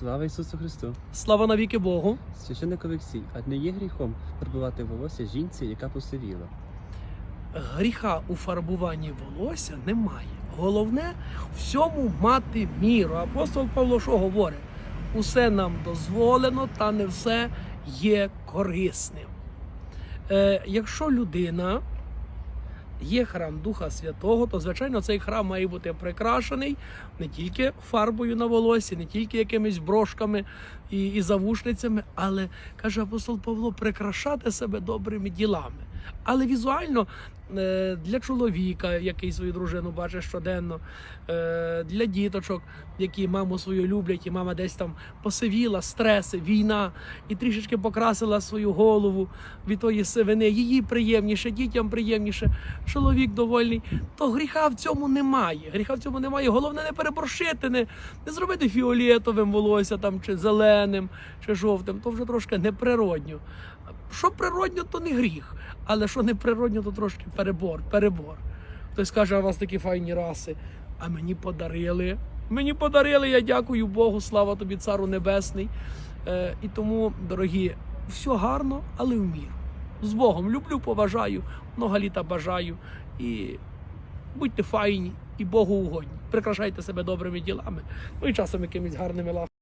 Слава Ісусу Христу! Слава навіки Богу. Священник Олексій, а не є гріхом фарбувати волосся жінці, яка посивіла? Гріха у фарбуванні волосся немає. Головне всьому мати міру. Апостол Павло що говорить? Усе нам дозволено, та не все є корисним. Е, якщо людина є храм Духа Святого, то звичайно цей храм має бути прикрашений не тільки фарбою на волосі, не тільки якимись брошками і, і завушницями, але каже апостол Павло, прикрашати себе добрими ділами. Але візуально для чоловіка, який свою дружину бачить щоденно, е, для діточок, які маму свою люблять, і мама десь там посивіла, стреси, війна, і трішечки покрасила свою голову від тої сивини. Її приємніше, дітям приємніше, чоловік довольний. То гріха в цьому немає. Гріха в цьому немає. Головне не переборщити, не, не зробити фіолетовим волосся там, чи зеленим, чи жовтим. То вже трошки неприродньо. Що природньо, то не гріх. Але що не природньо, то трошки перебор, перебор. Хтось каже, у вас такі файні раси. А мені подарили. Мені подарили, я дякую Богу, слава тобі, цару небесний. Е, і тому, дорогі, все гарно, але в міру. З Богом люблю, поважаю, много літа бажаю. І будьте файні і Богу угодні. Прикрашайте себе добрими ділами, ну і часом якимись гарними лавками.